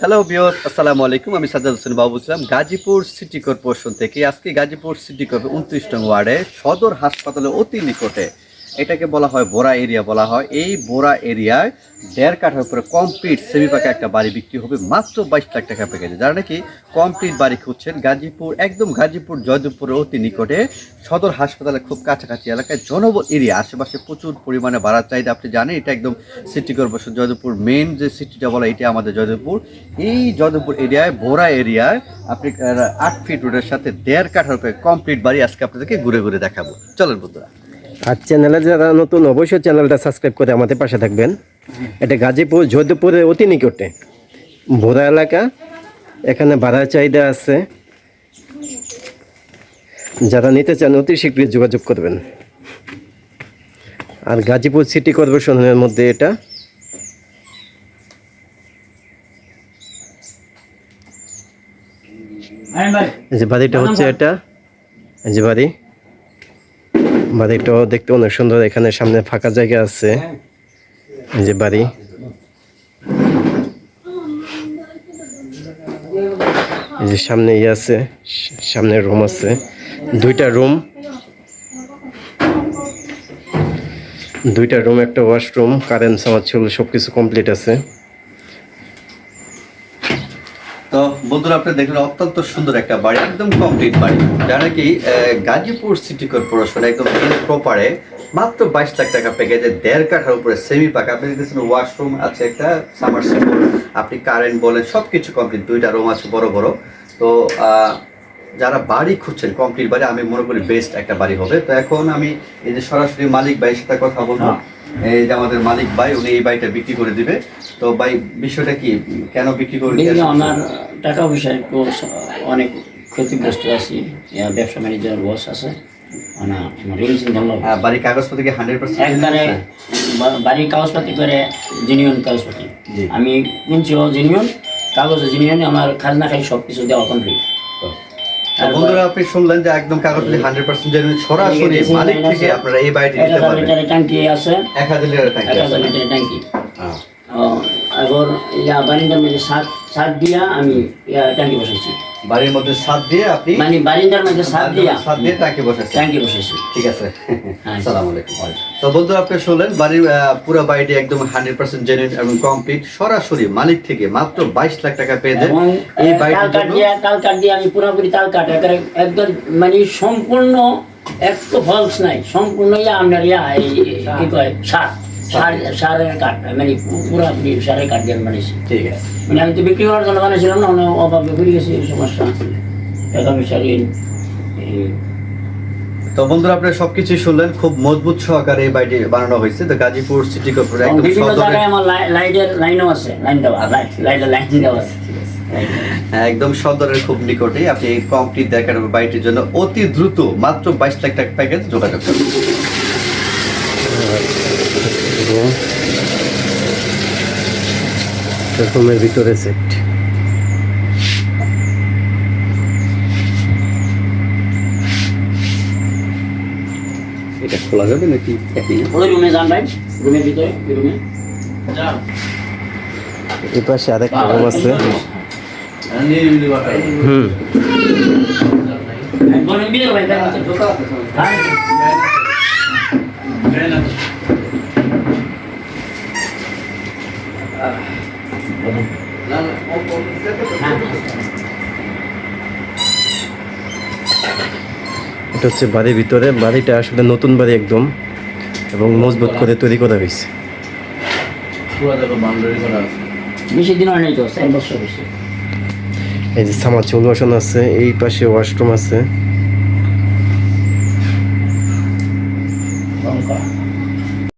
Hello বিয়স আসসালামু আলাইকুম আমি সাজ্জাদ হোসেন বাবু ছিলাম গাজীপুর সিটি কর্পোরেশন থেকে। আজকে গাজীপুর সিটি কর্পোরেশন উনত্রিশ নং ওয়ার্ডে সদর হাসপাতালে অতি নিকটে এটাকে বলা হয় বোরা এরিয়া বলা হয়। এই বোরা এরিয়ায় দেড় কাঠার উপরে কমপ্লিট সেমি পাকা একটা বাড়ি বিক্রি হবে, মাত্র বাইশ লাখ টাকা প্যাকেজে যারা নাকি কমপ্লিট বাড়ি খুঁজছেন, গাজীপুর, একদম গাজীপুর, জয়দেবপুরের অতি নিকটে, সদর হাসপাতালের খুব কাছাকাছি এলাকায় জনবল এরিয়া, আশেপাশে প্রচুর পরিমাণে বাড়ার চাহিদা আপনি জানেন, এটা একদম সিটি কর্পোরেশন জয়দেবপুর মেন যে সিটিটা বলা এটা আমাদের জয়দেবপুর। এই জয়দেবপুর এরিয়ায়, বোরা এরিয়ায় আপনি আট ফিট রোডের সাথে দেড় কাঠার উপরে কমপ্লিট বাড়ি আজকে আপনাদেরকে ঘুরে ঘুরে দেখাবো। চলেন বন্ধুরা। আর চ্যানেলে যারা নতুন অবশ্যই চ্যানেলটা সাবস্ক্রাইব করে আমাদের পাশে থাকবেন। এটা গাজীপুর যোধপুরের অতি নিকটে। ভোরা এলাকা এখানে ভাড়ার চাহিদা আছে। যারা নিতে চান অতি শীঘ্রই যোগাযোগ করবেন। আর গাজীপুর সিটি কর্পোরেশনের মধ্যে এটা। এই যে বাড়িটা হচ্ছে এটা। এই যে বাড়ি। বাড়িটাও দেখতে অনেক সুন্দর, এখানে সামনে ফাঁকা জায়গা আছে। এই যে বাড়ি। এই যে সামনে ইয়ে আছে, সামনে রুম আছে, দুইটা রুম। দুইটা রুম, একটা ওয়াশরুম, কারেন্ট, সামার সব কিছু কমপ্লিট আছে। তো বন্ধুরা, আপনি দেখলেন অত্যন্ত সুন্দর একটা বাড়ি, একদম কমপ্লিট বাড়ি, যারা নাকি গাজীপুর সিটি কর্পোরেশন একদম প্রপারে মাত্র বাইশ লাখ টাকা প্যাকেজে দেড় কাঠার উপরে সেমি পাকা। আপনি দেখতেছেন ওয়াশরুম আছে একটা সামারসিবল আপনি কারেন্ট বলেন সব কিছু কমপ্লিট দুইটা রুম আছে, বড় বড়। তো যারা বাড়ি খুঁজছেন কমপ্লিট বাড়ি, আমি মনে করি বেস্ট একটা বাড়ি হবে। তো এখন আমি এই যে সরাসরি মালিক ভাইয়ের সাথে কথা বলব। এই যে আমাদের মালিক ভাই উনি এই বাড়িটা বিক্রি করে দিবে। তো ভাই বিষয়টা কি? কেন বিক্রি করে দিয়েছেন? আমার টাকা পয়সা একটু অনেক ক্ষতিগ্রস্ত আছি। ব্যবসা বাণিজ্যের বস আছে। মানে বাড়ির কাগজপত্র কি হান্ড্রেড একবারে বাড়ির কাগজপাতি করে আমি কিনছিও কাগজ জেনুইন আমার খাজনা খাই সব কিছু দেওয়া কমপ্লিট বন্ধুরা আপনি শুনলেন যে একদম কাগজপত্র হান্ড্রেড পার্সেন্ট সরাসরি মালিক থেকে আপনারা এই বাড়িটি নিতে পারবেন। ট্যাঙ্কি আছে। এক হাজার লিটারের ট্যাঙ্কি এক হাজার লিটারের ট্যাঙ্কি। হ্যাঁ। এবার ইয়া বারিন্দার মিলে সাত সাত দিয়া আমি ইয়া ট্যাঙ্কি বসাইছি। বাড়ির মধ্যে সাত দিয়ে আপনি মানে বারিন্দার মধ্যে সাত দিয়া সাত দিয়ে ট্যাঙ্কি বসাচ্ছেন ট্যাঙ্কি বসাইছি ঠিক আছে। হ্যাঁ। আসসালামু আলাইকুম। তো বন্ধু আপনি শুনলেন বাড়ির পুরো বাড়িটি একদম হান্ড্রেড পার্সেন্ট জেনুইন এবং কমপ্লিট সরাসরি মালিক থেকে মাত্র বাইশ লাখ টাকা পেয়ে এবং এই তাল বাড়িটির কাঠ দিয়ে তাল কাঠ দিয়ে আমি পুরোপুরি তাল একেবারে একদম মানে সম্পূর্ণ একটু ফলস নাই সম্পূর্ণ ইয়া আপনার ইয়া কি কয় সার সারের কাঠ মানে পু- সারের কাঠ দিয়ে বানিয়েছি। ঠিক আছে। মানে আমি তো বিক্রি করার জন্য বানিয়েছিলাম না অনেক অভাবে গেছি সমস্যা। টাকা পয়সা তো বন্ধুরা আপনারা সবকিছু শুনলেন খুব মজবুত সহকারে এই বাড়িটি বানানো হয়েছে। তো গাজীপুর সিটি কর্পোরেশন এবং একদম বিভিন্ন সদরে জায়গায় আমার লাইটের লাইনও আছে লাইন দেওয়া লাইট লাইন দেওয়া আছে। একদম সদরের খুব নিকটে আপনি এই কমপ্লিট দেখার বাড়িটির জন্য অতি দ্রুত মাত্র বাইশ লাখ টাকা প্যাকেজ যোগাযোগ করুন। রুম রুমের ভিতরে সেট এটা খোলা যাবে নাকি ওই রুমে যান ভাই রুমের ভিতরে রুমে এই পাশে আরেকটা রুম আছে হুম বলেন বিয়ে ভাই ঢোকা হ্যাঁ এটা হচ্ছে বাড়ির ভিতরে। বাড়িটা আসলে নতুন বাড়ি একদম এবং মজবুত করে তৈরি করা হয়েছে। বেশি দিন হয় নাই তো চার বছর হয়েছে। এই যে সামার চুল বসানো আছে এই পাশে ওয়াশরুম আছে। করা